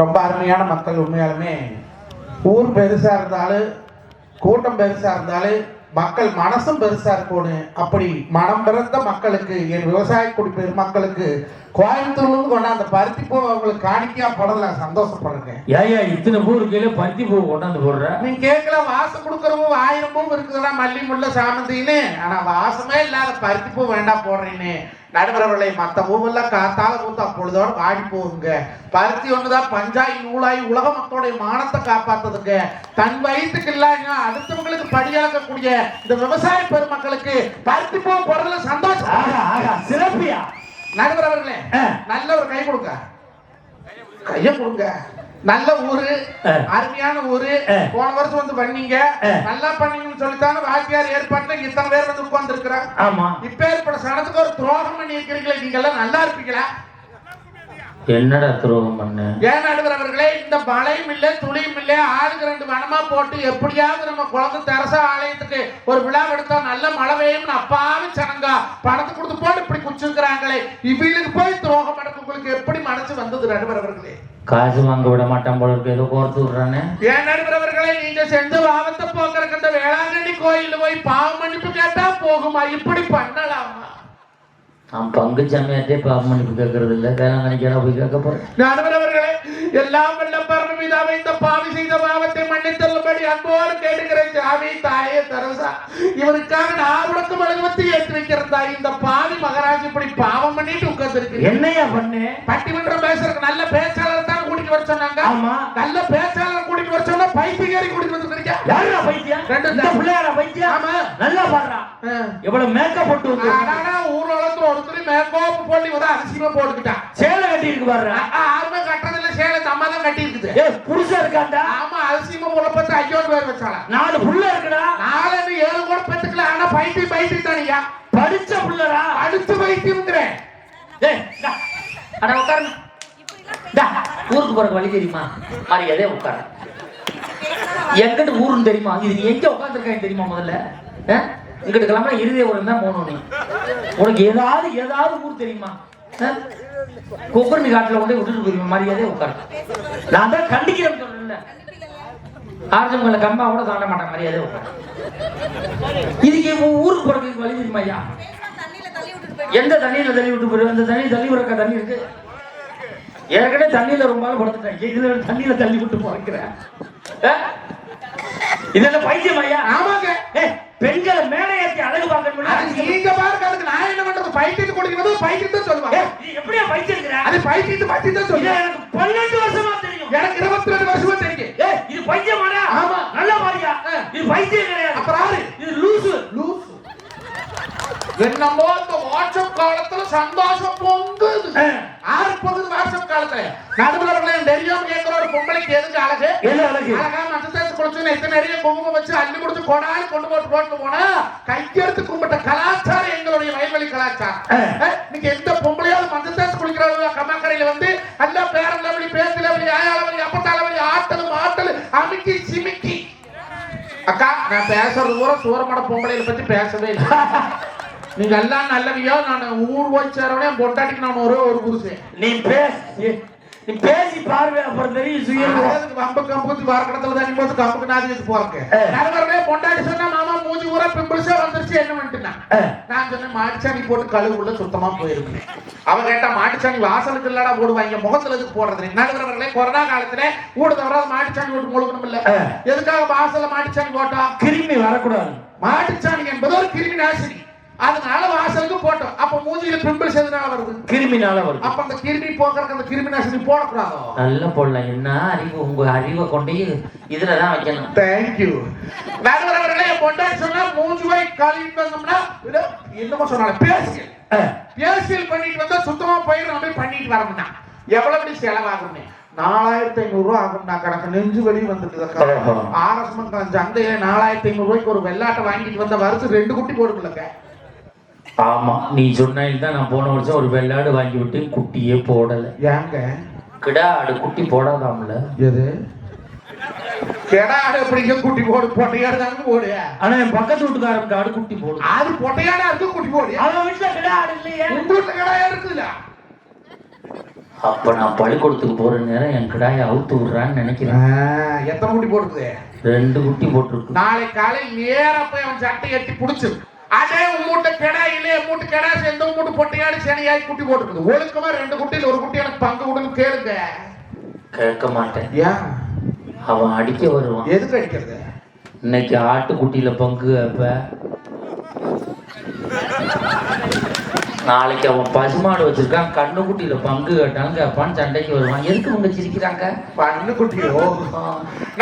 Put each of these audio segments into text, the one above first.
ரொம்ப அருமையான மக்கள் உண்மையாலுமே. ஊர் பெருசா இருந்தாலும் கூட்டம் பெருசா இருந்தாலும் மக்கள் மனசும் பெருசா இருக்கணும் அப்படி மனம் பிறந்த மக்களுக்கு என் விவசாய குடி பெருமக்களுக்கு கோயம்புத்தூர்ல இருந்து கொண்டாந்த பருத்தி பூ அவங்களுக்கு காணிக்கையா போடல சந்தோஷப்படுறேன். ஏயா இத்தனை பூ இருக்கையில பருத்தி பூ கொண்டாந்து போடுற? நீ கேட்கல வாசம் கொடுக்கறவும் ஆயிரம் பூ இருக்குதுடா மல்லி முல்லை சாமந்தின்னு. ஆனா வாசமே இல்லாத பருத்தி பூ வேண்டாம் போடுறேன்னு. நடுவரவர்களை மத்த பூவெல்லாம் காத்தால பூத்து அப்பொழுதோட வாடி போகுங்க. பருத்தி ஒண்ணுதான் பஞ்சாயி நூலாய் உலக மக்களுடைய மானத்தை காப்பாத்துதுங்க. தன் வயிற்றுக்கு இல்லாங்க அடுத்தவங்களுக்கு படியாக்கக்கூடிய இந்த விவசாய பெருமக்களுக்கு பருத்தி பூ போடுறதுல சந்தோஷம். சிறப்பியா? நடுவரவர்களே. நல்ல ஒரு கை கொடுங்க. கைய கொடுங்க. நல்ல ஊரு. அருமையான ஊரு. போன வருஷம் வந்து பண்ணீங்க. நல்லா பண்ணீங்கன்னு சொல்லித்தாங்க வாத்தியார் ஏற்பாட்டுல இத்தனை பேர் வந்து உட்கார்ந்து இருக்கிறாங்க ஆமா. இப்ப ஏற்பட சனத்துக்கு ஒரு துரோகம் பண்ணி இருக்கிறீங்களே நீங்க எல்லாம் நல்லா இருப்பீங்களா? என்னடா துரோகம் பண்ண? ஏன் நடுவர் அவர்களே இந்த மழையும் இல்ல துளியும் இல்ல ஆளுக்கு ரெண்டு வனமா போட்டு எப்படியாவது நம்ம குழந்தை தெரசா ஆலயத்துக்கு ஒரு விழா எடுத்தா நல்ல மழை பெய்யும்னு அப்பாவி சனங்க பணத்தை கொடுத்து போட்டு இப்படி குச்சிருக்கிறாங்களே. இவங்களுக்கு போய் துரோகம் நடக்க உங்களுக்கு எப்படி மனசு வந்தது நடுவர் அவர்களே? காசு வாங்க விட மாட்டான் போல இருக்கு. ஏதோ கோர்த்து விடுறானே. ஏன் நடுவர் அவர்களே நீங்க செஞ்ச பாவத்தை போக்குறக்கு அந்த வேளாங்கண்ணி கோயில்ல போய் பாவ மன்னிப்பு கேட்டா போகுமா? இப்படி பண்ணலாமா? நான் பங்கு சமயத்தே பாவம் மன்னிப்பு கேட்கறது இல்ல. வேளாங்கண்ணிக்கெல்லாம் போய் கேட்க போறேன். நடுவர் அவர்களே எல்லாம் வல்ல பரமபிதாவை இந்த பாவி செய்த பாவத்தை மன்னித்தள்ளும்படி அன்போடு கேட்டுக்கிறேன் சாமி தாயே தரசா இவனுக்காக நான் உனக்கு மெழுகுவத்தி ஏற்றி வைக்கிறதா? இந்த பாவி மகராஜ் இப்படி பாவம் பண்ணிட்டு உட்கார்ந்து என்னையா பண்ணு? பட்டிமன்றம் பேசுறதுக்கு நல்ல கூட்டிட்டு வர சொன்னாங்க ஆமா. நல்ல பேச்சாளர் கூட்டிட்டு வர சொன்னா பைத்தியக்காரி கூட்டிட்டு யாரா பைத்தியம்? ரெண்டு இந்த பிள்ளையாரா பைத்தியம்? ஆமா. நல்லா பாடுறான் எவ்வளவு மேக்கப் போட்டு வந்து ஆனா ஊர்வலத்துல ஒருத்தர் மேக்கோப்பு போட்டு வந்து அதிசயமா போட்டுக்கிட்டான் சேலை கட்டி இருக்கு பாடுறா யாருமே கட்டுறதில்ல சேலை இந்த அம்மா தான் கட்டி இருக்குது ஏ இருக்காண்டா ஆமா அதிசயமா உழப்பத்து ஐயோ பேர் நாலு புள்ள இருக்குடா. நாலு ஏழு கூட பெத்துக்கல ஆனா பைத்தி பைத்தி தானியா படிச்ச புள்ளடா. அடுத்து பைத்தியம்ங்கிறேன். டா. அட உட்காரு டா, ஊருக்கு போறக்கு வழி தெரியுமா? மரியாதையா உட்காரு. எங்கிட்ட ஊருன்னு தெரியுமா? இது நீ எங்க உட்காந்துருக்காங்க தெரியுமா முதல்ல? இங்கிட்டு கிளம்புற இறுதிய ஊர் தான் போகணும் நீ. உனக்கு ஏதாவது ஏதாவது ஊர் தெரியுமா? கொப்பரணி காட்டுல கொண்டு விட்டுட்டு போயிருவேன் மரியாதையா உட்காரு. நான் தான் கண்டிக்கிறேன் சொல்றேன்ல. ஆர்ஜமல்ல கம்பா கூட தாண்ட மாட்டேன் மரியாதையா உட்காரு. இதுக்கு ஊருக்கு போறதுக்கு வழி தெரியுமா ஐயா? எந்த தண்ணியில தள்ளி விட்டு போயிரு அந்த தண்ணி தள்ளி விடுறக்க தண்ணி இருக்கு. ஏற்கனவே தண்ணியில ரொம்ப நாள் படுத்துட்டேன். இதுல தண்ணியில தள்ளி விட்டு போறேன் இதெல்லாம் பைத்தியம் ஐயா? ஆமாங்க. பெண்களை மேலே ஏற்றி அழகு பார்க்கணும் நீங்க பாருங்க அதுக்கு நான் என்ன பண்றது? பைத்தியத்து குடிக்கிறது பைத்தியம் தான் சொல்லுவாங்க எப்படியா பைத்தியம் இருக்கிற? அது பைத்தியத்து பைத்தியம் தான் இது சொல்லுவாங்க எனக்கு பன்னெண்டு வருஷமா தெரியும். எனக்கு இருபத்தி ரெண்டு வருஷமா தெரியும். இது பைத்தியமாடா. ஆமா. நல்லா பாரியா. இது பைத்தியம் கிடையாது. அப்புறம் இது லூசு. லூசு. என்னமோ இந்த வாட்ஸ்அப் காலத்துல சந்தோஷம் பொங்குது ஆ. ஆறு போகுது வாட்ஸ்அப் காலத்துல. கேட்கிற ஒரு பொம்பளைக்கு எதுக்கு அழகு? அழகு? அழகா மஞ்சள் தேய்ச்சி குளிச்சு இத்தனை நிறைய குங்குமம் வச்சு அள்ளி கொடுத்து கொடாலி கொண்டு போட்டு ரோட்ல போனா கையெடுத்து கும்பிட்ட கலாச்சாரம் எங்களுடைய வயல்வெளி கலாச்சாரம். நீங்க எந்த பொம்பளையாவது மஞ்சள் தேய்ச்சி குளிக்கிறவங்க கம்மாக்கரையில வந்து அல்ல பேரன் லவலி பேத்து லவலி ஆயா லவலி அப்பத்தா லவலி ஆட்டல் மாட்டல் அமுக்கி சிமிக்கி. அக்கா நான் பேசுறது பூரா சூரமட பொம்பளையில பத்தி பேசவே இல்லை. நீங்க எல்லாம் நல்லவியோ நான் ஊர் போய் சேரவனே பொண்டாட்டிக்கு நான் ஒரே ஒரு புருஷன். நீ பேசி நீ பேசி பார்வை அப்புறம் தெரியும் சுயம் வம்பு கம்புக்கு வாரக்கடத்துல தண்ணி போட்டு கம்புக்கு நாதி வச்சு போறக்கு ஆ. நடுவரே பொண்டாட்டி சொன்னா மாமா மூஞ்சி ஊரா பிம்பிள்ஸா வந்துருச்சு என்ன பண்ணிட்டுனா. நான் சொன்னேன் மாட்டுச்சாணி போட்டு கழுவு உள்ள சுத்தமா போயிருக்கு அவ கேட்டா மாட்டுச்சாணி வாசலுக்கு இல்லடா போடுவாங்க முகத்துல எதுக்கு போடுறது நடுவரவர்களே கொரோனா காலத்துல ஊடு தவறாத மாட்டுச்சாணி போட்டு முழுக்கணும் இல்ல. எதுக்காக வாசல்ல மாட்டுச்சாணி போட்டோம் கிருமி வரக்கூடாது. மாட்டுச்சாணி என்பது ஒரு கிருமி நாசினி. அதனால வாசலுக்கு போட்டோம். அப்ப மூஞ்சியில பிம்பிள்ஸ் எதனால வருது. கிருமினால வருது. அப்ப அந்த கிருமி போக்குறதுக்கு அந்த கிருமி நாசினி போடக்கூடாதோ? நல்ல போடலாம். என்ன அறிவு? உங்க அறிவை கொண்டு இதுலதான் வைக்கணும். தேங்க்யூ என் பொண்டாட்டி சொன்னா மூஞ்சி போய் இதோ என்னமோ சொன்னால பேசியல். பேசியல் பண்ணிட்டு வந்தா சுத்தமா போய் நம்ம பண்ணிட்டு வரணும்னா எவ்வளவு செலவாகும்னு? நாலாயிரத்தி ஐநூறு ரூபா ஆகும்னா கணக்கு நெஞ்சு வலி வந்துட்டு. ஆர்எஸ் மக்கள் சந்தையில நாலாயிரத்தி ஐநூறு ரூபாய்க்கு ஒரு வெள்ளாட்டை வாங்கிட்டு வந்த வருஷம் ரெண்டு குட்டி போடுக்கலங்க ஆமா நீ சொன்னதுக்கு தான் நான் போன வருஷம் ஒரு வெள்ளாடு வாங்கி விட்டு குட்டியே போடல. ஏங்க? கிடா ஆடு குட்டி போடாதாம்ல. எது? கெடாடு எப்படிங்க குட்டி போடு? பொட்டையாடு தாங்க போடு ஆனா என் பக்கத்து வீட்டுக்காரனுக்கு ஆடு குட்டி போடும் அது பொட்டையாடா இருக்கு குட்டி போடு. அவன் வீட்டுல கிடா ஆடு இல்லையே. உங்க வீட்டுல கெடாயா இருக்குதுல்ல அப்ப நான் பள்ளிக்கூடத்துக்கு போற நேரம் என் கிடாயை அவுத்து விடுறான்னு நினைக்கிறேன். எத்தனை குட்டி போட்டுக்குது ரெண்டு குட்டி போட்டிருக்கு. நாளை காலை நேரா போய் அவன் சட்டை எட்டி புடிச்சு அதே உம்மூட்ட கெடா இல்லையே மூட்டு கெடா சேர்ந்து உம்மூட்டு பொட்டையாடி சனியாய் குட்டி போட்டுருக்குது ஒழுக்கமா ரெண்டு குட்டியில் ஒரு குட்டி எனக்கு பங்கு கொடுன்னு கேளுங்க. கேட்க மாட்டேன். ஏன் அவன் அடிக்க வருவான். எதுக்கு அடிக்கிறது? இன்னைக்கு ஆட்டுக்குட்டியில பங்கு அப்ப. நாளைக்கு அவன் பசுமாடு வச்சிருக்கான் கண்ணுக்குட்டியில பங்கு கேட்டாலும் கேட்பான் சண்டைக்கு வருவான். எதுக்கு உங்க சிரிக்கிறாங்க? பண்ணு குட்டியோ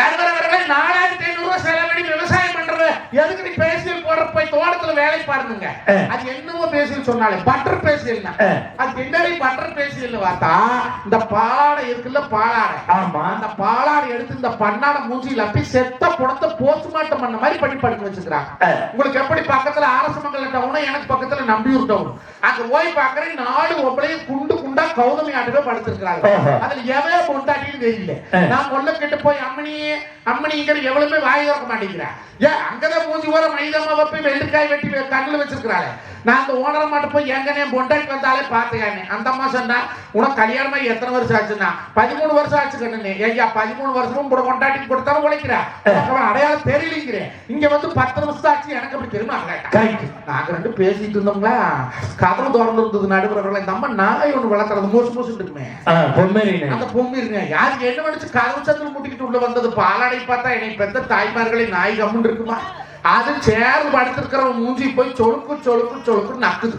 நண்பர்களே நாலாயிரத்தி ஐநூறு ரூபாய் செலவழி விவசாயம் பண்றது எதுக்கு நீ பேசியல் போடுற போய் தோட்டத்துல வேலை பாருங்க. அது என்னமோ பேசியல் சொன்னாலே பட்டர் பேசியல் அஹ். அது என்னடி பட்டர் பேசியல் பார்த்தா இந்த பாலாடை இருக்குல்ல பாலாடை. ஆமா. அந்த பாலாடை எடுத்து இந்த பண்ணாட மூஞ்சியில் அப்படி செத்த புடத்தை போஸ்ட்மார்ட்டம் பண்ண மாதிரி பண்ணி படுக்க வச்சிருக்காங்க அஹ். உங்களுக்கு எப்படி பக்கத்துல அரசு மங்கல டவுன் எனக்கு பக்கத்துல நம்பியூர் டவுன். அங்க போய் பாக்குறேன் நாலு ஒப்பளையும் குண்டு குண்டா கௌதமி ஆட்டவே படுத்திருக்கிறாங்க. அதுல எவன் பொண்டாட்டின்னு தெரியல. நான் கொல்ல கிட்ட போய் அம்மனி அம்மனிங்கிற எவ்வளவுமே வாய் திறக்க மாட்டேங்கிறேன் ஏன் அங்கதான் மூஞ்சி வர மைதமா போய் வெள்ளிக்காய் வெட்டி கண்ணுல வச்சிருக்கிறாளே. நான் அந்த ஓனரை மட்டும் போய் எங்கனே பொண்டாட்டி வந்தாலே பாத்துக்கானே அந்த அம்மா சொன்னா உனக்கு கல்யாணமா எத்தனை வருஷம் ஆச்சுன்னா? பதிமூணு வருஷம் ஆச்சு கண்ணு ஐயா பதிமூணு வருஷமும் கூட பொண்டாட்டி கொடுத்தாலும் அவன் அடையாளம் தெரியலங்கிறேன். இங்க வந்து பத்து நிமிஷம் ஆச்சு. எனக்கு அப்படி தெரியுமா நாங்க ரெண்டு பேசிட்டு இருந்தோங்களா கதவு திறந்து இருந்தது நடுவர்கள இந்த அம்மா நாய் ஒண்ணு வளர்க்கறது மூசு மூசு இருக்குமே பொம்மேரினு அந்த பொம்மி இருங்க யாருக்கு என்ன நினைச்சு கதவு சந்தில் முட்டிக்கிட்டு உள்ள வந்தது? பாலாடை பார்த்தா என்னை பெத்த தாய்மார்களை நாய் கம்முன்னு இருக்குமா? அது சேர்ந்து படுத்திருக்கிறவன் மூஞ்சி போய் சொலுக்கு சொலுக்கு சொலுக்கு நக்குது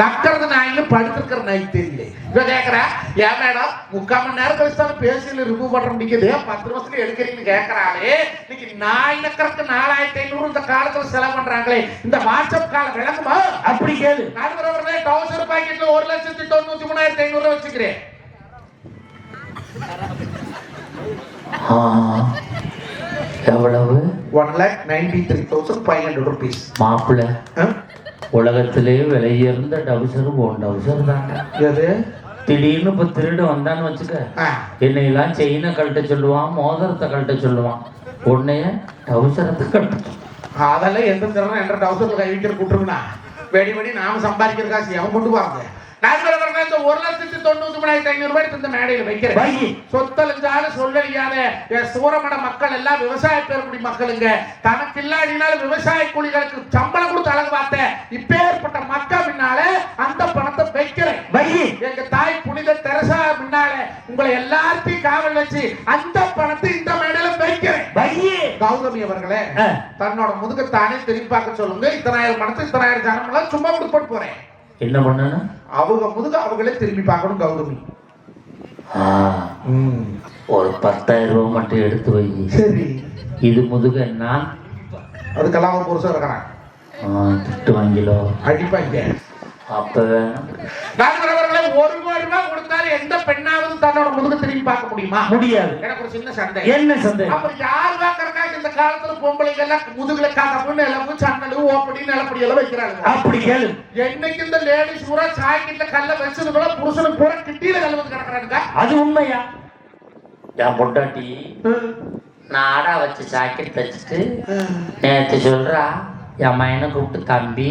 நக்கிறது நாயின்னு படுத்திருக்கிற நாய் தெரியல இவ கேக்குறா ஏன் மேடம் முக்கால் மணி நேரம் கழிச்சு தானே பேசியில் ரிமூவ் பண்ற முடியுது பத்து நிமிஷத்துல எடுக்கிறீங்கன்னு கேக்குறாளே இன்னைக்கு நாய் நக்கறதுக்கு நாலாயிரத்தி ஐநூறு இந்த காலத்துல செலவு பண்றாங்களே இந்த வாட்ஸ்அப் காலம் விளங்குமா அப்படி கேளு நடுவரவர்களே டவுசர் பாக்கெட்ல ஒரு லட்சத்தி தொண்ணூத்தி மூணாயிரத்தி ஐநூறு வச்சுக்கிறேன் எவ்வளவு? One lakh ninety three thousand five hundred rupees மாப்பிள்ள உலகத்திலே விலையுயர்ந்த டவுசர் போன் டவுசர் தாங்க எது? திடீர்னு இப்ப திருடு வந்தான்னு வச்சுக்க. என்னையெல்லாம் செயினை கழட்ட சொல்லுவான் மோதிரத்தை கழட்ட சொல்லுவான். உன்னைய டவுசரத்தை கழட்ட. அதெல்லாம் எந்த திறனும் என்ற டவுசர்ல கை வைக்கிற கூட்டுருங்கண்ணா வெடி வெடி நாம சம்பாதிக்கிற காசு எவன் கொண்டு வாங்க இந்த ஒரு லட்சத்தி தொண்ணூத்தி மூணாயிரத்தி ஐநூறு ரூபாய் இந்த மேடையில் வைக்கிறேன் வை. சொத்தழிஞ்சால சொல்லலியாத என் சூரமட மக்கள் எல்லாம் விவசாய பெருங்குடி மக்களுங்க தனக்கு இல்லாடினாலும் விவசாய கூலிகளுக்கு சம்பளம் கொடுத்து அழகு பார்த்தேன் இப்பேற்பட்ட மக்கள் பின்னாலே அந்த பணத்தை வைக்கிறேன் வை. எங்க தாய் புனித தெரசா முன்னால உங்களை எல்லாத்தையும் காவல் வச்சு அந்த பணத்தை இந்த மேடையில வைக்கிறேன் வை. கௌதமி அவர்களே. தன்னோட முதுக தானே திரும்பி பார்க்க சொல்லுங்க இத்தனாயிரம் பணத்தை இத்தனாயிரம் ஜனம் எல்லாம் சும்மா கொடுத்து போறேன் என்ன பண்ணணும் அவங்க முதுக அவங்களே திரும்பி பார்க்கணும் கௌதமி. ஒரு பத்தாயிரம் ரூபாய் மட்டும் எடுத்து வை. சரி. இது முதுக நான் அதுக்கெல்லாம் அவன் புருஷன் இருக்கிறான் திட்டு வாங்கிலோ. அடிப்பாங்க. அப்ப ஒரு கோடி ரூபாய் கொடுத்தாலும் எந்த பெண்ணாவது தன்னோட முதுக திரும்பி பார்க்க முடியுமா? முடியாது. எனக்கு ஒரு சின்ன சந்தேகம். என்ன சந்தேகம்? அப்புறம் யார் பார்க்கறக்கா இந்த காலத்துல பொம்பளைங்க எல்லாம் முதுகுல காக்கப்பு நிலப்பு சன்னலு ஓப்படி நிலப்படி எல்லாம் வைக்கிறாங்க அப்படி கேளு. என்னைக்கு இந்த லேடிஸ் பூரா சாய்க்கிட்ட கல்ல வச்சது போல புருஷனுக்கு பூரா கிட்டியில கல்ல வந்து கிடக்குறாங்க அது உண்மையா? என் பொண்டாட்டி நாடா வச்சு ஜாக்கெட் தச்சுட்டு நேற்று சொல்றா என் மயனை கூப்பிட்டு தம்பி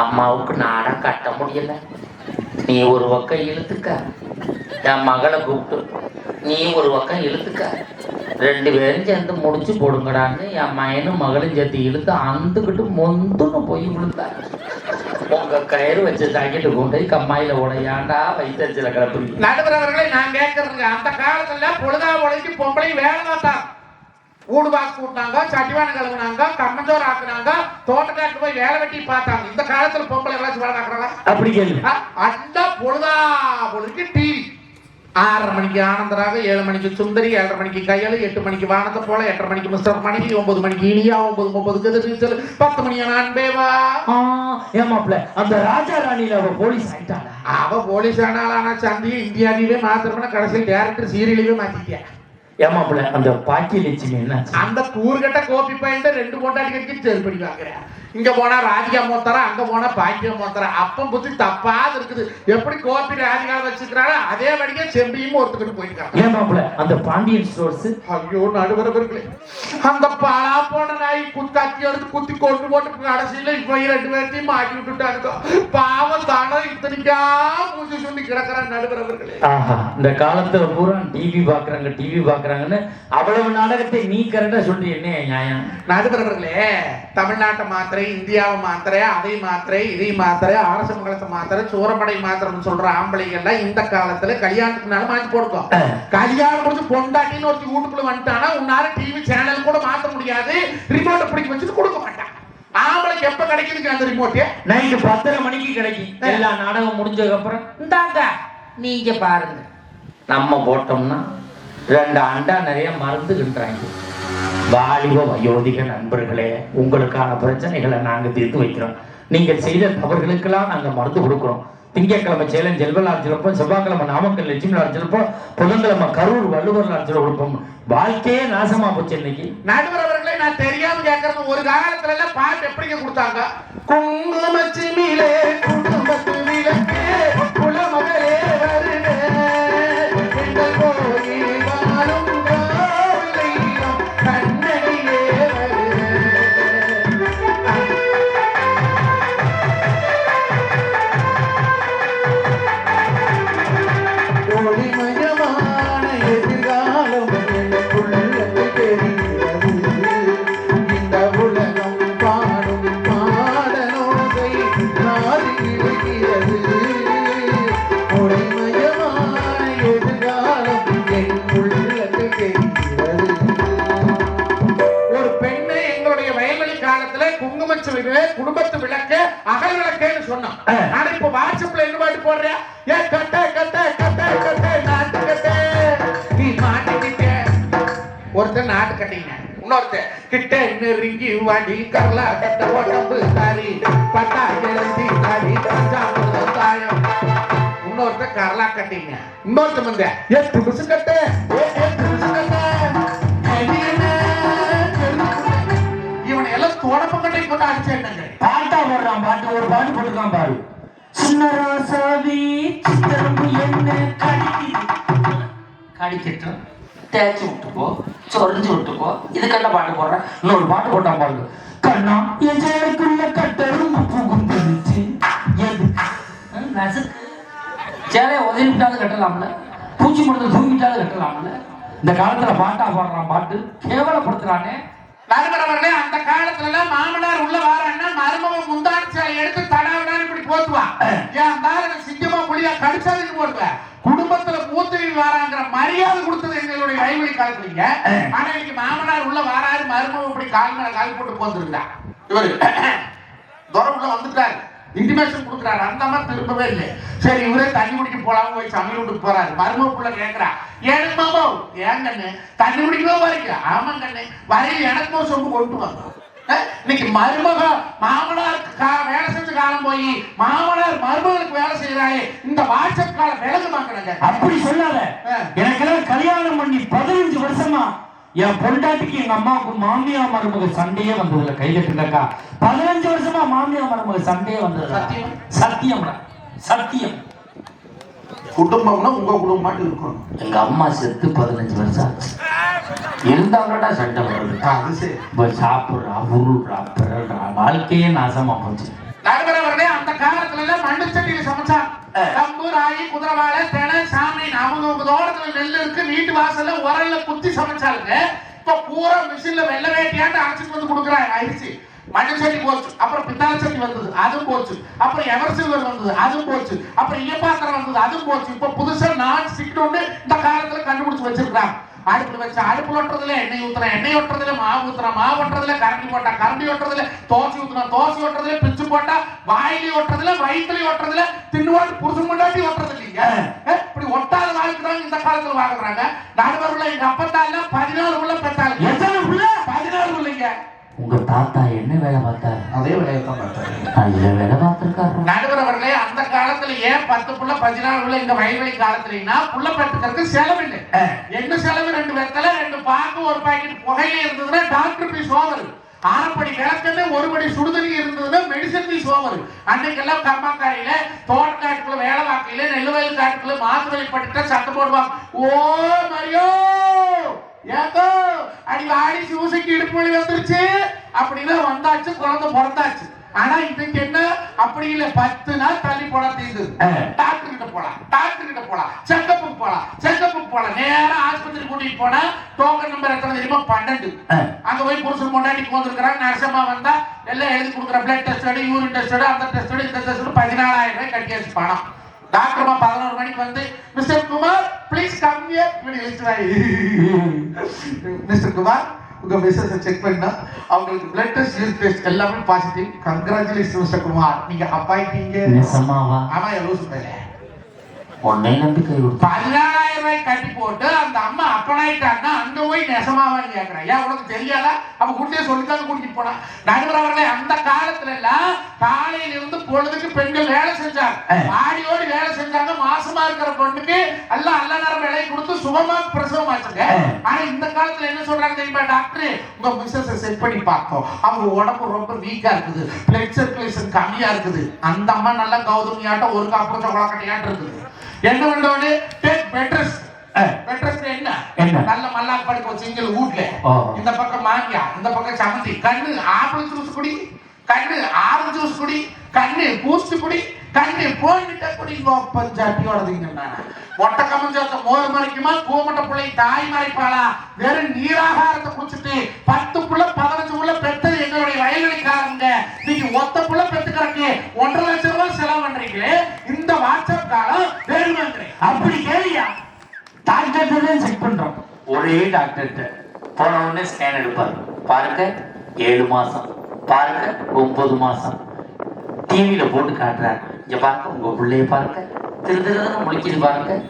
அம்மாவுக்கு நாடா கட்ட முடியல. நீ ஒரு பக்கம் இழுத்துக்க. என் மகளை கூப்பிட்டு நீ ஒரு பக்கம் இழுத்துக்க. ரெண்டு பேரும் சேர்ந்து முடிச்சு போடுங்கடான்னு என் மயனும் மகளும் சேர்த்து இழுத்து அந்துக்கிட்டு மொந்துன்னு போய் விழுந்தா. உங்க கயிறு வச்ச ஜாக்கெட்டு கொண்டு போய் கம்மாயில உடையாண்டா வைத்தறிச்சல கிளப்புறீங்க நடுவர் அவர்களை நான் கேட்கறதுங்க அந்த காலத்துல பொழுதா உழைக்கு பொம்பளை வேலை தான் ஊடு பாஸ் கூட்டினாங்க சட்டிவான கழுவுனாங்க கம்மஞ்சோர் ஆக்குனாங்க தோட்டக்காட்டு போய் வேலை வெட்டி பார்த்தாங்க. இந்த காலத்துல பொம்பளை எல்லாம் வேலை பார்க்கறாங்க அப்படி கேளு. அந்த பொழுதா பொழுதுக்கு டிவி ஆறரை மணிக்கு ஆனந்தராக ஏழு மணிக்கு சுந்தரி ஏழரை மணிக்கு கையலு எட்டு மணிக்கு வானத்தை போல எட்டரை மணிக்கு மிஸ்டர் மணிக்கு ஒன்பது மணிக்கு இனியா ஒன்பது முப்பது கதிர்நீச்சல் பத்து மணி அன்பேவா ஆ, ஏமாப்ல அந்த ராஜா ராணியில அவ போலீஸ் ஆயிட்டாளா? அவ போலீஸ் ஆனாலான சந்தி இந்தியாவிலே மாத்திரம்னா கடைசியில் டேரக்டர் சீரியலையே மாத்திட்டியா ஏமாப்ல அந்த பாக்கிய லட்சுமி என்ன அந்த கூறுகட்ட கோபி பையன் ரெண்டு பொண்டாட்டி கட்டி செருப்படி வாங்குறேன். இங்க போனா ராதிகா மோத்தரா அங்க போனா பாக்கிய மோத்தரா. அப்பம் புத்தி தப்பாது இருக்குது. எப்படி கோபி ராதிகா வச்சுக்கிறாரோ அதே வழியே செம்பியும் ஒருத்துக்கிட்டு போயிருக்காங்க. ஏன் மாப்பிள்ள அந்த பாண்டியன் ஸ்டோர்ஸ் ஐயோ நடுவரவர்களே. அந்த பாலா போன நாய் குத்தாக்கி எடுத்து குத்தி கொண்டு போட்டு கடைசியில இப்ப ரெண்டு பேர்த்தையும் மாட்டி விட்டுட்டாங்க பாவம் தானே இத்தனைக்கா பூஜை சொல்லி கிடக்குற நடுவரவர்களே. ஆஹா இந்த காலத்துல பூரா டிவி பாக்குறாங்க டிவி பாக்குறாங்கன்னு அவ்வளவு நாடகத்தை நீ கரெக்டா சொல்லி என்ன நியாயம்? நடுவரவர்களே தமிழ்நாட்டை மாத்திரை இந்தியாவை மாத்திரை அதை மாத்திரை இதை மாத்திரை அரச மங்கலத்தை மாத்திரை சூரமடை மாத்திரம்னு சொல்ற ஆம்பளைங்கள்லாம் இந்த காலத்துல கல்யாணத்துக்குனால மாத்தி போடுவோம் கல்யாணம் முடிச்சு பொண்டாட்டின்னு ஒருத்தி வீட்டுக்குள்ள வந்துட்டானா உன்னால டிவி சேனல் கூட மாத்த முடியாது ரிமோட்டை பிடிக்க வச்சுட்டு கொடுக்க மாட்டான். ஆம்பளைக்கு எப்ப கிடைக்குதுக்கு அந்த ரிமோட்டு நைட்டு பத்தரை மணிக்கு கிடைக்கும். எல்லா நாடகம் முடிஞ்சதுக்கு அப்புறம் இந்தாங்க நீங்க பாருங்க. நம்ம போட்டோம்னா ரெண்டு அண்டா நிறைய மறந்துகின்றாங்க. வாலிப வயோதிக நண்பர்களே உங்களுக்கான பிரச்சனைகளை நாங்க தீர்த்து வைக்கிறோம். நீங்க செய்த தவறுகளுக்கெல்லாம் நாங்க மருந்து கொடுக்கிறோம். திங்கட்கிழமை சேலம் செல்வல் அடிச்சிருப்போம் செவ்வாய்க்கிழமை நாமக்கல் லட்சுமி அடிச்சிருப்போம் புதன்கிழமை கரூர் வள்ளுவர் அடிச்சிட கொடுப்போம் வாழ்க்கையே நாசமா போச்சு இன்னைக்கு. நடுவர் அவர்களே நான் தெரியாம கேட்கறது ஒரு காலத்துல எல்லாம் பாட்டு எப்படிங்க கொடுத்தாங்க? குங்குமச்சிமிலே குடும்பத்து நெருங்கி வழி கரலா கட்ட உடம்பு தாரி பட்டா எழுதி தாரி பஞ்சாமிரதம் தாயம். இன்னொருத்தர் கரலா கட்டிங்க இன்னொருத்த வந்து. ஏ துடுசு கட்ட. இவனை எல்லாம் தோடப்ப தொடப்பக்கட்டை கொண்டு அடிச்சேன் பாட்டா போடுறான் பாட்டு. ஒரு பாட்டு போட்டுருக்கான் பாரு. சின்ன ராசாவி சித்தரம்பு என்ன கடிக்குது? கடிக்கட்டும். தேய்ச்சி விட்டுப்போ சொரிஞ்சு விட்டுப்போ இதுக்கெல்லாம் பாட்டு போடுறேன் இன்னொரு பாட்டு போட்டான் பாருங்க. கண்ணா என் சேலைக்குள்ள கட்டரும் புகுந்துருச்சு சேலையை உதவி விட்டாலும் கட்டலாம்ல. பூச்சி மருந்து தூங்கிட்டாலும் கட்டலாம்ல. இந்த காலத்துல பாட்டா பாடுறான் பாட்டு. கேவலப்படுத்துறானே. நடுவரவர்களே அந்த காலத்துல எல்லாம் மாமனார் உள்ள வாரன்னா மருமகன் முந்தாணி சேலை எடுத்து தடாவிடான்னு இப்படி போத்துவா ஏன் தாரக சிங்கமா புளியா கடிச்சாதுன்னு போடுவேன் குடும்பத்துல மூத்தவி வாராங்கிற மரியாதை கொடுத்தது எங்களுடைய வயல்வெளி காலத்துலீங்க. ஆனா இன்னைக்கு மாமனார் உள்ள வாராரு மருமகன் இப்படி கால் மேல கால் போட்டு போந்துருந்தா இவரு துறை உள்ள வந்துட்டாரு. இன்டிமேஷன் கொடுக்குறாரு. அந்த மாதிரி திரும்பவே இல்லை. சரி இவரே தண்ணி குடிக்க போலாம போய் சமையல் வீட்டுக்கு போறாரு. மருமக புள்ள கேக்குறா ஏனுங்க மாமா ஏன் கண்ணு? தண்ணி குடிக்கவே வரீங்க ஆமாம் கண்ணு. வரையில் எனக்கு சொம்பு கொண்டு வாங்க இன்னைக்கு மருமக மாமனாருக்கு கா- வேலை செஞ்ச காலம் போய் மாமனார் மருமகளுக்கு வேலை செய்யறாயே இந்த வாட்ஸ்அப் காலம் விலகு வாங்கினாங்க. அப்படி சொல்லாத. எனக்கெல்லாம் கல்யாணம் பண்ணி பதினஞ்சு வருஷமா என் பொண்டாட்டிக்கு எங்க அம்மாவுக்கு மாமியா மருமக சண்டையே வந்ததுல கைதட்டுங்கக்கா பதினஞ்சு வருஷமா மாமியா மருமக சண்டையே வந்தது சத்தியம்? சத்தியம்டா. சத்தியம். குடும்பம்னா உங்க குடும்பமாட்டு இருக்கணும் எங்க அம்மா செத்து பதினஞ்சு வருஷம் ஆச்சு. இருந்தாங்கடா சண்டை வருது. அது சரி. இப்ப சாப்பிடுறா உருள்றா பிறல்றா வாழ்க்கையே நாசமா போச்சு. அந்த காலத்துல எல்லாம் மண்ணு சட்டியில சமைச்சாங்க கம்பு ராகி குதிரவாழை தெனை சாமி அவங்க தோட்டத்துல நெல் இருக்கு வீட்டு வாசல்ல உரல்ல குத்தி சமைச்சாங்க இப்ப பூரா மிஷின்ல வெள்ளை வேட்டியாட்டு அரைச்சிட்டு வந்து கொடுக்குறாங்க. அரிசி மண்ணு சட்டி போச்சு. அப்புறம் பித்தாள சட்டி வந்தது. அதுவும் போச்சு. அப்புறம் எவர் சில்வர் வந்தது. அதுவும் போச்சு. அப்புறம் ஈயப்பாத்திரம் வந்தது. அதுவும் போச்சு. இப்ப புதுசா நான் சிக்கன் ஒன்று இந்த காலத்துல கண்டுபிடிச்சு வச்சிருக்காங்க அடுப்புல வச்சு அடுப்புல ஒட்டுறதுல எண்ணெய் ஊத்துறேன் எண்ணெய் ஒட்டுறதுல மாவு ஊத்துறேன் மாவு ஒட்டுறதுல கரண்டி போட்டா கரண்டி ஒட்டுறதுல தோசை ஊத்துனா தோசை ஒட்டுறதுல பிச்சு போட்டா வாயிலி ஒட்டுறதுல வயிற்றுல ஒட்டுறதுல தின்னுவாட்டு புருஷன் முன்னாடி ஒட்டுறது இல்லைங்க இப்படி ஒட்டாத வாழ்க்கை தான் இந்த காலத்துல வாங்குறாங்க நடுவர்ல எங்க அப்பத்தால பதினாலு உள்ள பெற்றாங்க? பதினாலு இல்லைங்க உங்க தாத்தா என்ன வேலை பார்த்தாரு? அதே வேலையை தான் பார்த்தாரு. நல்ல வேலை பார்த்திருக்காரு? நடுவர் அவர்களே அந்த காலத்துல ஏன் பத்து புள்ள பதினாலு புள்ள இந்த வயல்வெளி காலத்துலனா புள்ள பெற்றுக்கிறதுக்கு செலவு இல்லை. என்ன செலவு? ரெண்டு வெத்தலை ரெண்டு பாக்கு ஒரு பாக்கெட் புகையில இருந்ததுன்னா டாக்டர் பீஸ் ஓவர் அரைப்படி விளக்கமே ஒரு படி சுடுதண்ணி இருந்ததுன்னா மெடிசன் ஃபீஸ் ஓவர் அன்னைக்கெல்லாம் கம்மாக்காரியில தோட்டக்காட்டுக்குள்ள வேலை வாக்கையில நெல் வயல் காட்டுக்குள்ள மாத்து வயல் பட்டுட்டா சத்தம் போடுவாங்க. ஓ மரியோ! ஏதோ அடி வாடி சூசைக்கு இடுப்பு வலி வந்துருச்சு. அப்படின்னா வந்தாச்சு குழந்தை பிறந்தாச்சு. ஆனா இன்னைக்கு என்ன? அப்படி இல்ல. பத்து நாள் தள்ளி போட ஆ. டாக்டர் கிட்ட போலாம். டாக்டர் கிட்ட போலாம். செக்கப்புக்கு போலாம். செக்கப்புக்கு போலாம். நேரா ஆஸ்பத்திரி கூட்டிட்டு போனா டோக்கன் நம்பர் எத்தனை தெரியுமா? பன்னெண்டு. அங்க போய் புருஷன் முன்னாடி வந்திருக்கிறாங்க நரசம்மா வந்தா எல்லாம் எழுதி கொடுக்குற பிளட் டெஸ்ட் யூரின் டெஸ்ட் அந்த டெஸ்ட் இந்த டெஸ்ட் பதினாலாயிரம் ரூபாய் கட்டியாச்சு பணம். டாக்டர்மா பதினோரு மணிக்கு வந்து mister Kumar please come here mister Kumar உங்க மிஸ்ஸஸ் செக் பண்ணா அவங்களுக்கு பிளட் டெஸ்ட் யூரின் டெஸ்ட் எல்லாமே பாசிட்டிவ் கங்க்ராச்சுலேஷன் மிஸ்டர் குமார். நீங்க அப்பாயிட்டீங்க. ஆமா லூசு மேலே உன்னை நம்பி கை கொடுத்தா பதினாலாயிரம் ரூபாய் கட்டி போட்டு அந்த அம்மா அப்பனாயிட்டாங்கன்னா அங்க போய் நெசமாவான்னு கேக்குறேன் ஏன் உனக்கு தெரியாதா? அவ குட்டியை சொல்லித்தான் கூட்டிட்டு போனா. நடுவர் அவர்களே அந்த காலத்துல எல்லாம் காலையில இருந்து பொழுதுக்கு பெண்கள் வேலை செஞ்சாங்க. ஆடியோடு வேலை செஞ்சாங்க. மாசமா இருக்கிற பொண்ணுக்கு எல்லாம் அல்ல நேரம் விலை கொடுத்து சுகமா பிரசவம் ஆச்சுங்க. ஆனா இந்த காலத்துல என்ன சொல்றாங்க தெரியுமா டாக்டர்? உங்க மிஸ்ஸஸ் செக் பண்ணி பார்த்தோம். அவங்க உடம்பு ரொம்ப வீக்கா இருக்குது. பிளட் சர்க்குலேஷன் கம்மியா இருக்குது. அந்த அம்மா நல்லா கௌதமியாட்டம் ஒரு காப்பு சோழக்கட்டையாட்டம் இருக்குது. என்ன பண்ணோடு டேக் பெட்ரஸ் பெட்ரஸ் என்ன? என்ன? நல்ல மல்லாக்கு படுக்க சிங்கிள் வீட்ல. இந்த பக்கம் மாங்கியா இந்த பக்கம் சமந்தி. கண்ணு ஆப்பிள் ஜூஸ் குடி. கண்ணு ஆரஞ்சு ஜூஸ் குடி. கண்ணு பூஸ்ட் குடி கண்ணு போயிட்ட குடி பஞ்சாட்டியோடதுங்க மொட்டை கமஞ்சாத்த மோர் மறைக்குமா கூமட்ட பிள்ளை தாய் மறைப்பாளா? வெறும் நீராகாரத்தை குடிச்சிட்டு பத்து புள்ள பதினஞ்சு புள்ள பெத்தது எங்களுடைய வயல்வெளிக்காரங்க நீங்க ஒத்த புள்ள பெத்துக்கிறக்கு ஒன்றரை லட்சம் ரூபாய் செலவு பண்றீங்களே? இந்த வாட்ஸ்அப் காலம் வேணுமாங்கிறேன் அப்படி கேளியா? டாக்டர் தான் செக் பண்றோம். ஒரே டாக்டர்கிட்ட போன உடனே ஸ்கேன் எடுப்பாரு. பாருங்க ஏழு மாசம். பாருங்க ஒன்பது மாசம். டிவியில போட்டு காட்டுறாரு. இங்க பாருங்க உங்க பிள்ளைய பாருங்க. திரு திருன்னு முழிக்குது பாருங்க.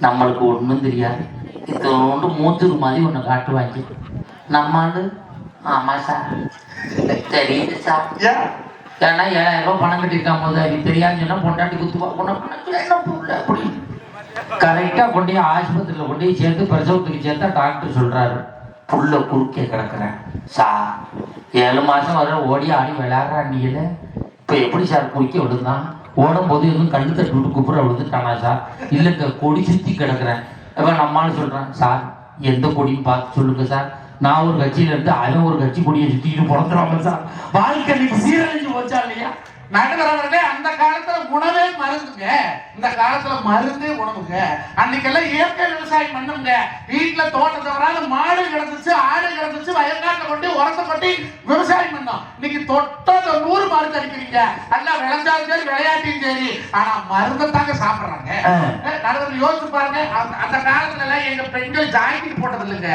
நம்மளுக்கு ஒண்ணும் தெரியாது. இத்தனோண்டு மூத்தூர் மாதிரி ஒண்ணு காட்டுவாங்க. நம்ம ஆளு ஆமா சார். தெரியுது சார். ஏன் ஏன்னா ஏழாயிரம் ரூபாய் பணம் கட்டியிருக்கான் போது அது தெரியாதுன்னு சொன்னா பொண்டாட்டி குத்துவா? உனக்கு என்ன புள்ள அப்படி? கரெக்டா கொண்டு ஆஸ்பத்திரியில கொண்டு சேர்த்து பிரசவத்துக்கு சேர்த்தா டாக்டர் சொல்றாரு. புள்ள குறுக்கே கிடக்குறேன் சார் ஏழு மாதம் வர ஓடி ஆடி விளையாடுறா நீங்களே இப்போ எப்படி சார் குறுக்கே விழுந்தான் ஓடும் போது எதுவும் கண்ணு தட்டு விட்டு குப்புற விழுந்துட்டானா சார்? இல்லைங்க கொடி சுத்தி கிடக்குறேன் இப்போ நம்மளும் சொல்கிறேன் சார் எந்த கொடியும் பார்த்து சொல்லுங்க சார். நான் ஒரு கட்சியில இருந்து அவன் ஒரு கட்சி கொடியை சுற்றிக்கிட்டு பிறந்துடுவாங்க சார். வாழ்க்கை சீரழிஞ்சு போச்சா இல்லையா? நடுவரவர்களே அந்த காலத்துல உணவே மருந்துங்க. இந்த காலத்துல மருந்து உணவுங்க. அன்னைக்கெல்லாம் இயற்கை விவசாயம் பண்ணுங்க. வீட்டுல தோட்டத்தை வராது மாடு கிடந்துச்சு ஆடு கிடந்துச்சு வயல்காட்டுல கொண்டு உரத்தை கொட்டி விவசாயம் பண்ணோம். இன்னைக்கு தொட்டத நூறு மருந்து அடிக்கிறீங்க. எல்லாம் விளைஞ்சாலும் சரி விளையாட்டையும் சரி ஆனா மருந்தை தாங்க சாப்பிடுறாங்க. நடுவர் யோசிச்சு பாருங்க அந்த காலத்துல எல்லாம் எங்க பெண்கள் ஜாக்கெட் போட்டது இல்லைங்க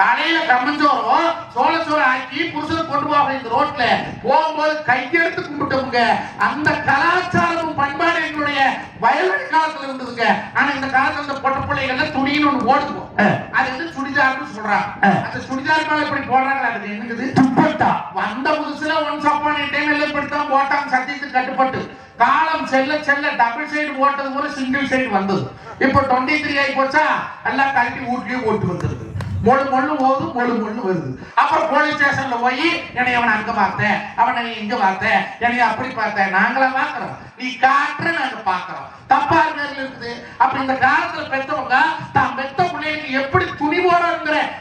தலையில கம்மஞ்சோறும் சோளச்சோறு ஆக்கி புருஷன் கொண்டு போவாங்க இந்த ரோட்ல போகும்போது கையெடுத்து கும்பிட்டவங்க. அந்த கலாச்சாரமும் பண்பாடு எங்களுடைய வயல்வெளி காலத்துல இருந்ததுங்க. ஆனா இந்த காலத்துல இந்த பொட்ட பிள்ளைகள்ல துணின்னு ஒண்ணு போடுது ஆ. அது வந்து சுடிதார்னு சொல்றாங்க. அந்த சுடிதார் மேல இப்படி போடுறாங்க அது என்னங்குது துப்பட்டா. வந்த புதுசுல ஒன் சப்பானி டைம் எல்லாம் இப்படித்தான் போட்டாங்க சத்தியத்துக்கு கட்டுப்பட்டு. காலம் செல்ல செல்ல டபுள் சைடு போட்டது கூட சிங்கிள் சைடு வந்தது. இப்போ டுவெண்ட்டி த்ரீ ஆகி போச்சா? எல்லாம் கழட்டி வீட்லயே ஓட்டு வந்துருது. மொழு மொழு போகுது மொழு மொழு வருது. அப்புறம் போலீஸ் ஸ்டேஷன்ல போய் என்னை அவனை அங்க பார்த்தேன். அவன் நீ இங்க பார்த்தேன். என்னை அப்படி பார்த்தேன். நாங்களா பாக்குறோம் நீ காட்டுற நாங்க பாக்குறோம் தப்பா பேர்ல இருக்குது? அப்ப இந்த காலத்துல பெத்தவங்க தான் பெத்த பிள்ளைகளுக்கு எப்படி துணிவோட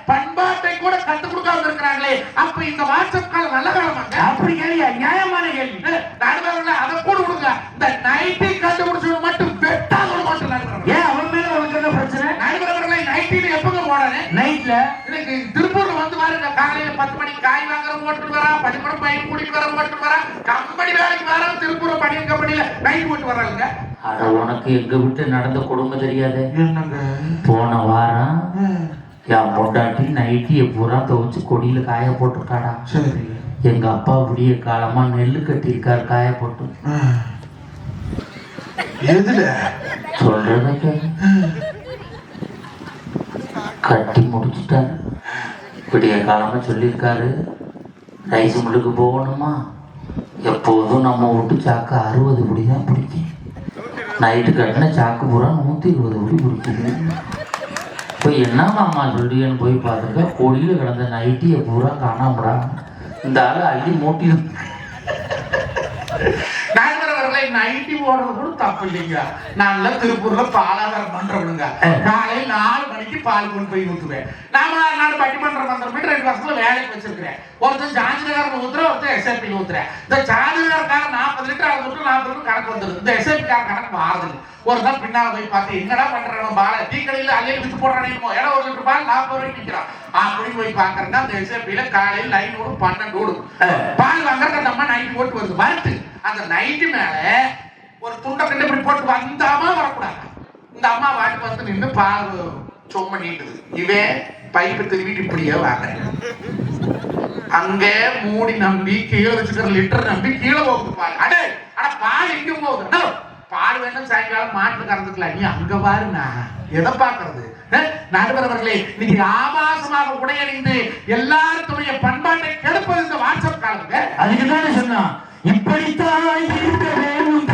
பண்பாட்டை கூட கத்து கொடுக்காம இருக்கிறாங்களே அப்ப இந்த வாட்ஸ்அப் காலம் நல்ல காலமாங்க அப்படி கேளியா நியாயமான கேள்வி. நடுவர்கள் அதை கூட கொடுங்க. இந்த நைட்டி கண்டுபிடிச்சது மட்டும் வெட்டா மட்டும் ஏன் உனக்கு என்ன பிரச்சனை? நடுவர்களை நைட்டில எப்பங்க போடானே நைட்ல இன்னைக்கு திருப்பூர்ல வந்து பாருங்க காலையில பத்து மணிக்கு காய் வாங்குற ஓட்டு வரா பள்ளிக்கூடம் பையன் கூட்டிட்டு வர ஓட்டு வரா கம்பெனி வேலைக்கு வர திருப்பூர் பணியன் கம்பெனில நைட் ஓட்டு வர்றாங்க அட உனக்கு எங்க விட்டு நடந்த கொடுமை தெரியாது? போன வாரம் என் பொண்டாட்டி நைட்டியை பூரா துவைச்சு கொடியில காய போட்டிருக்காடா எங்க அப்பா விடிய காலமா நெல்லு கட்டியிருக்காரு காய போட்டு. எதுல? சொல்றத கட்டி முடிச்சுட்டாரு. விடிய காலமா சொல்லியிருக்காரு. ரைஸ் மில்லுக்கு போகணுமா? எப்போதும் நம்ம வீட்டு சாக்கு அறுபது குடி தான் பிடிக்கும். நைட்டு கட்டின சாக்கு பூரா நூற்றி இருபது குடி பிடிக்குது இப்போ என்ன மாமா சொல்றீங்கன்னு போய் பார்த்துருக்க கொடியில் கிடந்த நைட்டியை பூரா காணாமடா. இந்த ஆள் அள்ளி மூட்டிடும். நைட்டி போடுறது கூட தப்பு இல்லைங்க. நல்ல திருப்பூர்ல பாலாதாரம் பண்றவனுங்க. காலையில் நாலு மணிக்கு பால் கொண்டு போய் ஊத்துவேன். நாம நாடு பட்டிமன்றம் மந்திரம் ரெண்டு வருஷத்துல வேலைக்கு வச்சிருக்கிறேன். ஒருத்தன் ஜான்ஜினகாரன் ஊத்துறேன் ஒருத்தன் எஸ்ஐபி ஊத்துறேன். இந்த ஜான்ஜினகாரன் நாற்பது லிட்டர் அது மட்டும் நாற்பது லிட்டர் கணக்கு வந்துடும் இந்த எஸ்ஐபி கார கணக்கு மாறுது. ஒரு நாள் பின்னால போய் பார்த்து என்னடா பண்றான் பால? டீ கடையில அள்ளியில் வித்து போடுறானோ ஏன்னா ஒரு லிட்டர் பால் நாற்பது ரூபாய்க்கு விற்கிறான் அப்படின்னு போய் பாக்குறேன்னா அந்த எஸ்ஐபியில காலையில் லைன் ஓடும் பன்னெண்டு ஓடும். பால் வாங்குறது அந்த அம்மா நைட்டு போட்டு வருது. வரட்டு அந்த நைட்டு மேல ஒரு துண்டை கண்டு இப்படி போட்டு வந்தாம வரக்கூடாது. இந்த அம்மா வாட்டுக்கு வந்து நின்று பால் சொம்ம நீட்டுது இவன் பைப்பு திருவிட்டு இப்படியே வாங்க. அங்க மூடி நம்பி கீழே வச்சுக்கிற லிட்டர் நம்பி கீழே போகுது பால் அடே ஆனா பால் எங்க போகுது பால் வேணும் சாயங்காலம் மாட்டு கறந்துக்கலாம் நீ அங்க பாருண்ணா. எதை பாக்குறது நடுவரவர்களே இன்னைக்கு ஆபாசமாக உடையணிந்து எல்லாருடைய பண்பாட்டை கெடுப்பது இந்த வாட்ஸ்அப் காலங்க அதுக்குதானே சொன்னான். இப்படித்தான் இருக்க வேணும்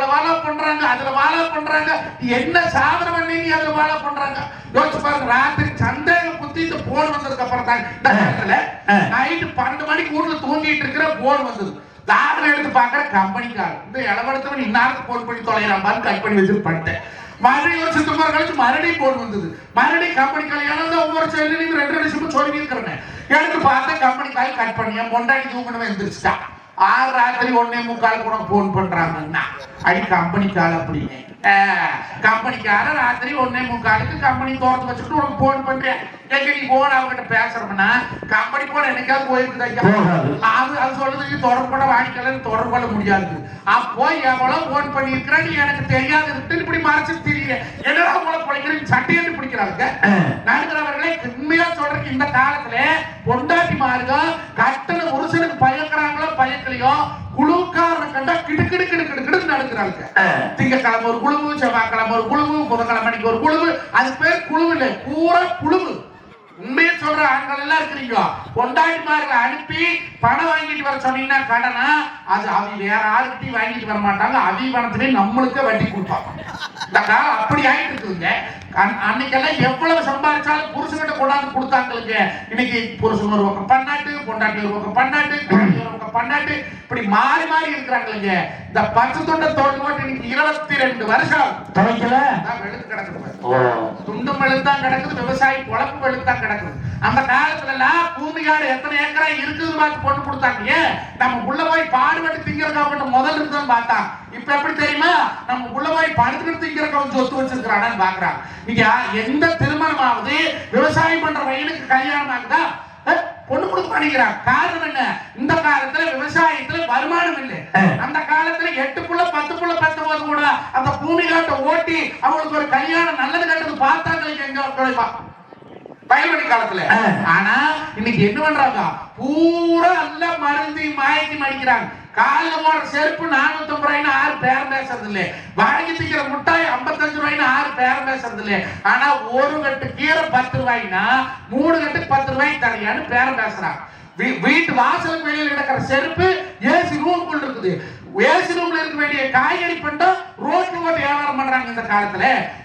இன்ஸ்டாவில் வாழா பண்றாங்க அதுல வாழா பண்றாங்க. என்ன சாதனை பண்ணி நீ அதுல வாழா பண்றாங்க? யோசிச்சு பாருங்க ராத்திரி சந்தேகம் குத்தி இந்த போன் வந்ததுக்கு அப்புறம் தான். இந்த நைட்டு பன்னெண்டு மணிக்கு வீட்டுல தூங்கிட்டு இருக்கிற போன் வந்தது. தாரணை எடுத்து பார்க்கற கம்பெனிக்கார இந்த இளவடத்தவன் இன்னாருக்கு போன் பண்ணி தொலைகிறான் கட் பண்ணி வச்சுட்டு பண்ணிட்டேன். மறுபடியும் ஒரு சித்து கழிச்சு மறுபடியும் போன் வந்தது. மறுபடியும் கம்பெனி கல்யாணம் தான் ஒவ்வொரு செயலையும் ரெண்டு ரெண்டு சிப்பு சொல்லி இருக்கிறேன் எடுத்து பார்த்து கம்பெனி காய் கட் பண்ணி என் பொண்டாட்டி தூக்கணும் ஆறு ராத்திரி ஒன்னே முக்கால் கூட போன் பண்றாங்கன்னா அடி கம்பெனிக்கால் அப்படின்னு கம்பெனிக்கார ராத்திரி ஒன்னே முக்காலுக்கு கம்பெனி தோரத்து வச்சுட்டு உனக்கு போன் பண்றேன். எங்க நீ போன் அவங்ககிட்ட பேசுறோம்னா கம்பெனி போன் என்னைக்காவது போயிருக்குது ஐயா? போகாது. அது அது சொல்றது தொடர்பு பண்ண தொடர்பு கொள்ள முடியாது. அப்போ எவ்வளவு போன் பண்ணியிருக்கிற நீ எனக்கு தெரியாது இப்படி மறைச்சு தெரியல என்னடா போல பிடிக்கிறேன் சட்டையை பிடிக்கிறாங்க நடுக்கிறவர்களே உண்மையா சொல்றதுக்கு இந்த காலத்துல பொண்டாட்டி மாருங்க கட்டண புருஷனுக்கு பயக்கலையோ குழுக்காரனை கண்டா கிடுக்கிடு கிடு கிடு கிடு நடக்கிறாங்க திங்கக்கிழமை ஒரு குழுவு செவ்வாய்க்கிழமை ஒரு குழுவு புதன்கிழமை அன்னைக்கு ஒரு குழுவு அது பேர் குழுவு இல்லை பூரா குழுவு. உண்மையை சொல்ற ஆண்கள் எல்லாம் இருக்கிறீங்க. பொண்டாட்டிமார்களை அனுப்பி பணம் வாங்கிட்டு வர சொன்னீங்கன்னா கடனா? அது அவங்க வேற ஆளுக்கிட்டையும் வாங்கிட்டு வர மாட்டாங்க. அவங்க பணத்திலே நம்மளுக்கு வட்டி கொடுப்பாங்க. இந்த காலம் அப்படி ஆயிட்டு இருக்குதுங்க. அன்- அன்னைக்கெல்லாம் எவ்வளவு சம்பாதிச்சாலும் புருஷன்கிட்ட கொண்டாந்து கொடுத்தாங்களுங்க. இன்னைக்கு புருஷன் ஒரு பக்கம் பண்ணாட்டு பொண்டாட்டி ஒரு பக்கம் குழந்தை ஒரு பக்கம் பண்ணாட்டு இப்படி மாறி மாறி இருக்கிறாங்களுங்க. இந்த பச்சை தொண்டை போட்டு இன்னைக்கு இருபத்தி ரெண்டு வருஷம். துவைக்கல? வெளுத்து கிடக்குது துண்டும் வெளுத்தான் கிடக்குது விவசாயி பொழப்பு வெளுத்தான் கிடக்குது. அந்த காலத்துல எல்லாம் பூமிகாடு எத்தனை ஏக்கரா இருக்குது பார்த்து பொண்ணு கொடுத்தாங்க. நம்ம உள்ள போய் பாடுபட்டு திங்கிறக்கா முதல்ல இருக்குதுன்னு பார்த்தா இப்ப எப்படி தெரியுமா? நம்ம உள்ள போய் படுத்துக்கிட்டு திங்கிறக்கவன் சொத்து வச்சிருக்கிறானு பாக்குறான். நீங்க எந்த திருமணமாவது விவசாயம் பண்ற வயலுக்கு கல்யாணம் ஆகுதா? பொண்ணு கொடுக்க மாட்டேங்கிறான். காரணம் என்ன? இந்த காலத்துல விவசாயத்துல வருமானம் இல்லை. அந்த காலத்துல எட்டு புள்ள பத்து போது கூட. அந்த பூமி காட்டை ஓட்டி அவங்களுக்கு ஒரு கல்யாணம் நல்லது கெட்டது பார்த்தாங்களுக்கு எங்க வயல்வெளி காலத்துல. ஆனா இன்னைக்கு என்ன பண்றாங்க? பூரா எல்லாம் மருந்தி மாயத்தி மடிக்கிறாங்க காலில் போடுற செருப்பு நானூத்தி ரூபாய்னு ஆறு பேரம் பேசுறது இல்லை வாங்கி திக்கிற முட்டாய் ஐம்பத்தஞ்சு ரூபாய்னு ஆறு பேரம் பேசுறது இல்லை ஆனா ஒரு கட்டு கீரை பத்து ரூபாய்னா மூணு கட்டுக்கு பத்து ரூபாய்க்கு தரையான்னு பேரம் பேசுறாங்க வீட்டு வாசலுக்கு வெளியில் நடக்கிற செருப்பு ஏசி ரூமுக்குள் இருக்குது. ஏசி ரூம்ல இருக்க வேண்டிய காய்கறி பண்டம் ரோட்ல போட்டு வியாபாரம் பண்றாங்க இந்த காலத்துல.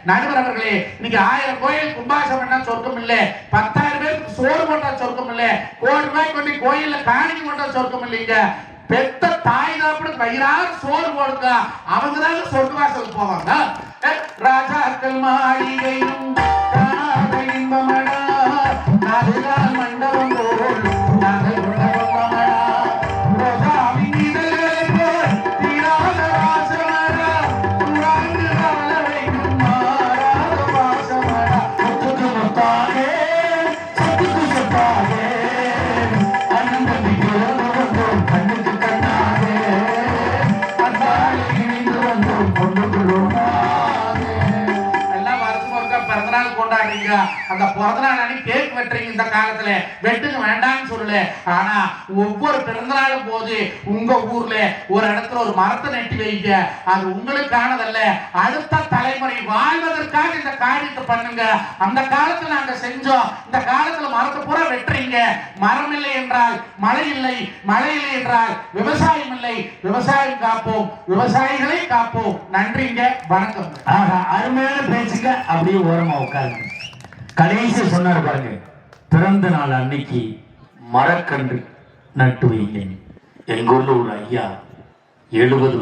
நடுவர் அவர்களே இன்னைக்கு ஆயிரம் கோயில் கும்பாசம் பண்ணா சொர்க்கம் இல்ல. பத்தாயிரம் பேருக்கு சோறு போட்டா சொர்க்கம் இல்ல. கோடி ரூபாய் கொண்டு கோயில்ல காணிக்கு போட்டா சொர்க்கம் இல்லைங்க. பெத்த தாய் தான் வயிறார சோறு போடுங்க அவங்க தான் சொர்க்க வாசலுக்கு போவாங்க. ராஜாக்கள் மாளிகையும் மண்டபம் அந்த பிறந்த நாள் அன்னைக்கு கேக் வெட்டுறீங்க இந்த காலத்துல. வெட்டுங்க வேண்டாம்னு சொல்லல. ஆனா ஒவ்வொரு பிறந்தநாளும் போது உங்க ஊர்ல ஒரு இடத்துல ஒரு மரத்தை நட்டி வைங்க. அது உங்களுக்கானதல்ல. அடுத்த தலைமுறை வாழ்வதற்காக இந்த காரியத்தை பண்ணுங்க. அந்த காலத்துல நாங்க செஞ்சோம். இந்த காலத்துல மரத்தை பூரா வெட்டுறீங்க. மரம் இல்லை என்றால் மழை இல்லை. மழை இல்லை என்றால் விவசாயம் இல்லை. விவசாயம் காப்போம். விவசாயிகளை காப்போம். நன்றிங்க. வணக்கம். அருமையான பேச்சுங்க. அப்படியே ஓரமா உட்காருங்க. கடைசி சொன்னார் பாருங்க பிறந்த நாள் அன்னைக்கு மரக்கன்று நட்டு வைங்க எங்க ஊர்ல ஒரு ஐயா எழுபது